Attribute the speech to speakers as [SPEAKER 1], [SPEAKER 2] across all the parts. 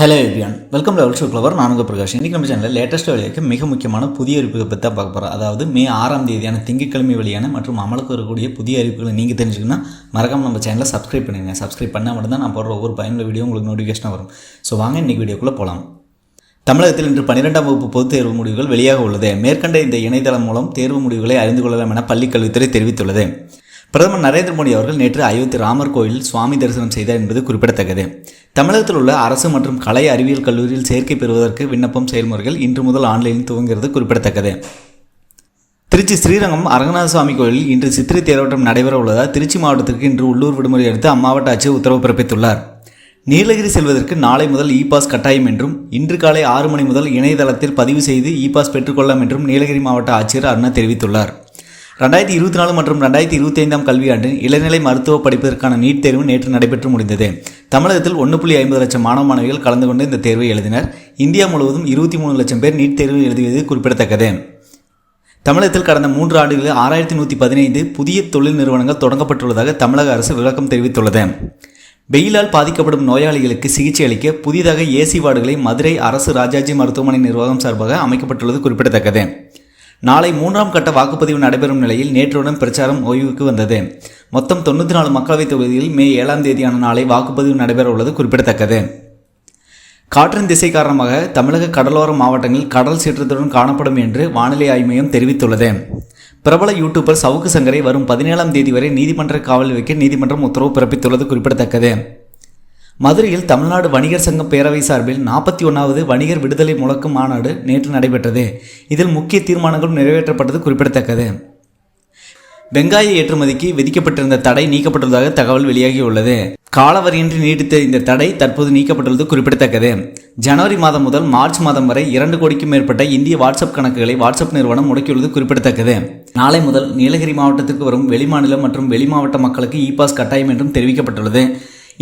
[SPEAKER 1] hello everyone welcome level show clever நானுங்க பிரகாஷ் இன்றைக்கி நம்ம சேனலில் லேட்டஸ்ட் வெளியாக மிக முக்கியமான புதிய அறிவிப்புகள் பற்றி தான் பார்க்க போகிறோம் அதாவது மே ஆறாம் தேதியான திங்கட்கிழமை வழியான மற்றும் அமலுக்கு வரக்கூடிய புதிய அறிவிப்புகளை நீங்கள் தெரிஞ்சுக்கணும்னா மறக்காமல் நம்ம சேனலை சப்ஸ்கிரைப் பண்ணுங்கள் சப்ஸ்கிரைப் பண்ணால் மட்டும்தான் நான் போடுற ஒவ்வொரு பயனுள்ள வீடியோ உங்களுக்கு நோட்டிஃபிகேஷனாக வரும் ஸோ வாங்க இன்றைக்கி வீடியோக்குள்ளே போகலாம் தமிழகத்தில் இன்று பன்னிரெண்டாம் வகுப்பு பொதுத் தேர்வு முடிவுகள் வெளியாக உள்ளது மேற்கண்ட இந்த இணையதளம் மூலம் தேர்வு முடிவுகளை அறிந்து கொள்ளலாம் என பள்ளிக்கல்வித்துறை தெரிவித்துள்ளது பிரதமர் நரேந்திர மோடி அவர்கள் நேற்று அயோத்தி ராமர் கோயிலில் சுவாமி தரிசனம் செய்தார் என்பது குறிப்பிடத்தக்கது தமிழகத்தில் உள்ள அரசு மற்றும் கலை அறிவியல் கல்லூரியில் சேர்க்கை பெறுவதற்கு விண்ணப்பம் செயல்முறைகள் இன்று முதல் ஆன்லைனில் துவங்குகிறது குறிப்பிடத்தக்கது திருச்சி ஸ்ரீரங்கம் அரங்கநாத சுவாமி கோயிலில் இன்று சித்திரை தேரோட்டம் நடைபெற உள்ளதால் திருச்சி மாவட்டத்திற்கு இன்று உள்ளூர் விடுமுறை எடுத்து அம்மாவட்ட ஆட்சியர் உத்தரவு பிறப்பித்துள்ளார் நீலகிரி செல்வதற்கு நாளை முதல் இ பாஸ் கட்டாயம் என்றும் இன்று காலை ஆறு மணி முதல் இணையதளத்தில் பதிவு செய்து இ பாஸ் பெற்றுக்கொள்ளலாம் என்றும் நீலகிரி மாவட்ட ஆட்சியர் அருணா தெரிவித்துள்ளார் ரெண்டாயிரத்தி இருபத்தி நாலு மற்றும் ரெண்டாயிரத்தி இருபத்தி ஐந்தாம் கல்வியாண்டு இளநிலை மருத்துவ படிப்பதற்கான நீட் தேர்வு நேற்று நடைபெற்று முடிந்தது தமிழகத்தில் ஒன்று புள்ளி ஐம்பது லட்சம் மாணவ மாணவிகள் கலந்து கொண்டு இந்த தேர்வை எழுதினர் இந்தியா முழுவதும் இருபத்தி மூணு லட்சம் பேர் நீட் தேர்வு எழுதியது குறிப்பிடத்தக்கது தமிழகத்தில் கடந்த மூன்று ஆண்டுகளில் ஆறாயிரத்தி நூற்றி பதினைந்து புதிய தொழில் நிறுவனங்கள் தொடங்கப்பட்டுள்ளதாக தமிழக அரசு விளக்கம் தெரிவித்துள்ளது வெயிலால் பாதிக்கப்படும் நோயாளிகளுக்கு சிகிச்சை அளிக்க புதிதாக ஏசி வார்டுகளை மதுரை அரசு ராஜாஜி மருத்துவமனை நிர்வாகம் சார்பாக அமைக்கப்பட்டுள்ளது குறிப்பிடத்தக்கது நாளை மூன்றாம் கட்ட வாக்குப்பதிவு நடைபெறும் நிலையில் நேற்றுடன் பிரச்சாரம் ஓய்வுக்கு வந்தது மொத்தம் தொண்ணூற்றி நாலு மக்களவைத் தொகுதியில் மே ஏழாம் தேதியான நாளை வாக்குப்பதிவு நடைபெற உள்ளது குறிப்பிடத்தக்கது காற்றின் திசை காரணமாக தமிழக கடலோர மாவட்டங்களில் கடல் சீற்றத்துடன் காணப்படும் என்று வானிலை ஆய்வு மையம் தெரிவித்துள்ளது பிரபல யூடியூபர் சவுக்கு சங்கரை வரும் பதினேழாம் தேதி வரை நீதிமன்ற காவல் வைக்க நீதிமன்றம் உத்தரவு பிறப்பித்துள்ளது குறிப்பிடத்தக்கது மதுரையில் தமிழ்நாடு வணிகர் சங்கம் பேரவை சார்பில் நாற்பத்தி ஒன்றாவது வணிகர் விடுதலை முழக்கம் மாநாடு நேற்று நடைபெற்றது இதில் முக்கிய தீர்மானங்களும் நிறைவேற்றப்பட்டது குறிப்பிடத்தக்கது வெங்காய ஏற்றுமதிக்கு விதிக்கப்பட்டிருந்த தடை நீக்கப்பட்டுள்ளதாக தகவல் வெளியாகியுள்ளது காலவரையின்றி நீடித்த இந்த தடை தற்போது நீக்கப்பட்டுள்ளது குறிப்பிடத்தக்கது ஜனவரி மாதம் முதல் மார்ச் மாதம் வரை இரண்டு கோடிக்கும் மேற்பட்ட இந்திய வாட்ஸ்அப் கணக்குகளை வாட்ஸ்அப் நிறுவனம் முடக்கியுள்ளது குறிப்பிடத்தக்கது நாளை முதல் நீலகிரி மாவட்டத்திற்கு வரும் வெளிமாநில மற்றும் வெளிமாவட்ட மக்களுக்கு இ பாஸ் கட்டாயம் என்றும் தெரிவிக்கப்பட்டுள்ளது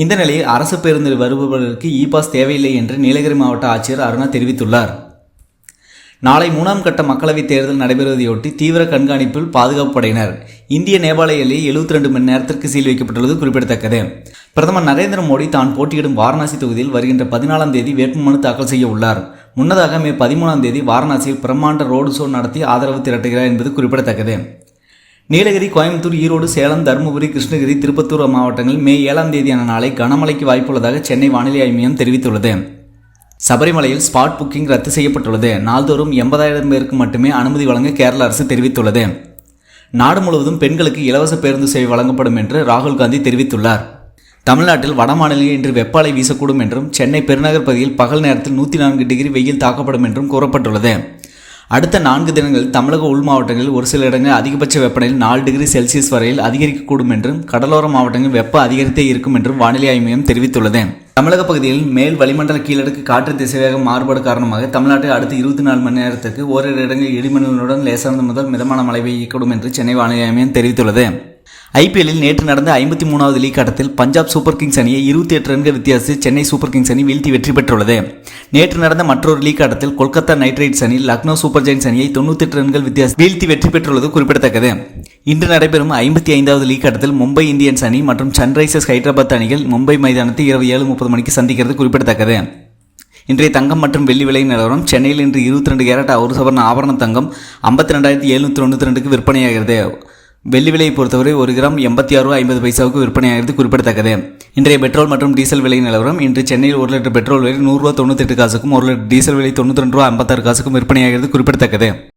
[SPEAKER 1] இந்த நிலையில் அரசு பேருந்தில் வருபவர்களுக்கு இ பாஸ் தேவையில்லை என்று நீலகிரி மாவட்ட ஆட்சியர் அருணா தெரிவித்துள்ளார் நாளை மூணாம் கட்ட மக்களவைத் தேர்தல் நடைபெறுவதையொட்டி தீவிர கண்காணிப்பில் பாதுகாப்பு படையினர் இந்திய நேபாள எல்லையை எழுபத்தி ரெண்டு மணி நேரத்திற்கு சீல் வைக்கப்பட்டுள்ளது குறிப்பிடத்தக்கது பிரதமர் நரேந்திர மோடி தான் போட்டியிடும் வாரணாசி தொகுதியில் வருகின்ற பதினாலாம் தேதி வேட்புமனு தாக்கல் செய்ய உள்ளார் முன்னதாக மே பதிமூணாம் தேதி வாரணாசியில் பிரம்மாண்ட ரோடு ஷோ நடத்தி ஆதரவு திரட்டுகிறார் என்பது குறிப்பிடத்தக்கது நீலகிரி கோயம்புத்தூர் ஈரோடு சேலம் தருமபுரி கிருஷ்ணகிரி திருப்பத்தூர் மாவட்டங்களில் மே ஏழாம் தேதியான நாளை கனமழைக்கு வாய்ப்புள்ளதாக சென்னை வானிலை மையம் தெரிவித்துள்ளது சபரிமலையில் ஸ்பாட் புக்கிங் ரத்து செய்யப்பட்டுள்ளது நாள்தோறும் எண்பதாயிரம் பேருக்கு மட்டுமே அனுமதி வழங்க கேரள அரசு தெரிவித்துள்ளது நாடு முழுவதும் பெண்களுக்கு இலவச பேருந்து சேவை வழங்கப்படும் என்று ராகுல் காந்தி தெரிவித்துள்ளார் தமிழ்நாட்டில் வடமாநிலையில் இன்று வெப்பாலை வீசக்கூடும் என்றும் சென்னை பெருநகர் பகுதியில் பகல் நேரத்தில் நூற்றி நான்கு டிகிரி வெயில் தாக்கப்படும் என்றும் கூறப்பட்டுள்ளது அடுத்த நான்கு தினங்கள் தமிழக உள் மாவட்டங்களில் ஒரு சில இடங்கள் அதிகபட்ச வெப்பநிலை நாலு டிகிரி செல்சியஸ் வரையில் அதிகரிக்கக்கூடும் என்றும் கடலோர மாவட்டங்களில் வெப்ப அதிகரித்தே இருக்கும் என்றும் வானிலை ஆய்வு மையம் தெரிவித்துள்ளது தமிழக பகுதியில் மேல் வளிமண்டல கீழடுக்கு காற்று திசைவேக மாறுபாடு காரணமாக தமிழ்நாட்டில் அடுத்த இருபத்தி நாலு மணி நேரத்துக்கு ஓரிரு இடங்களில் இடிமின்னலுடன் லேசானது முதல் மிதமான மழை பெய்யக்கூடும் என்று சென்னை வானிலை ஆய்வு தெரிவித்துள்ளது ஐபிஎல்லில் நேற்று நடந்த ஐம்பத்தி மூணாவது லீக் ஆட்டத்தில் பஞ்சாப் சூப்பர் கிங்ஸ் அணியை இருபத்தி எட்டு ரன்கள் வித்தியாசத்தில் சென்னை சூப்பர் கிங்ஸ் அணி வீழ்த்தி வெற்றி பெற்றுள்ளது நேற்று நடந்த மற்றொரு லீக் ஆட்டத்தில் கொல்கத்தா நைட் ரைட்ஸ் அணி லக்னோ சூப்பர் ஜெயின்ஸ் அணியை தொண்ணூத்தி எட்டு ரன்கள் வித்தியாசம் வீழ்த்தி வெற்றி பெற்றுள்ளது குறிப்பிடத்தக்கது இன்று நடைபெறும் ஐம்பத்தி ஐந்தாவது லீக் ஆட்டத்தில் மும்பை இந்தியன்ஸ் அணி மற்றும் சன்ரைசர்ஸ் ஹைதராபாத் அணிகள் மும்பை மைதானத்தை இரவு ஏழு முப்பது மணிக்கு சந்திக்கிறது குறிப்பிடத்தக்கது இன்றைய தங்கம் மற்றும் வெள்ளி விலை நிலவரம் சென்னையில் இன்று இருபத்தி ரெண்டு கேரட் ஒரு சவரண ஆபரண தங்கம் ஐம்பத்தி ரெண்டாயிரத்தி எழுநூற்றி தொண்ணூற்றி ரெண்டுக்கு விற்பனையாகிறது வெள்ளி விலையை பொறுத்தவரை ஒரு கிராம் எண்பத்தி ஆறு ரூபா ஐம்பது பைசாவுக்கு விற்பனையாகிறது குறிப்பிடத்தக்கது இன்றைய பெட்ரோல் மற்றும் டீசல் விலை நிலவரம் இன்று சென்னையில் ஒரு லிட்டர் பெட்ரோல் விலை நூறுரூவா தொண்ணூத்தெட்டு காசுக்கும் ஒரு லிட்டர் டீசல் விலை தொண்ணூற்றி ரெண்டு ரூபா ஐம்பத்தாறு காசுக்கும் விற்பனையாகிறது குறிப்பிடத்தக்கது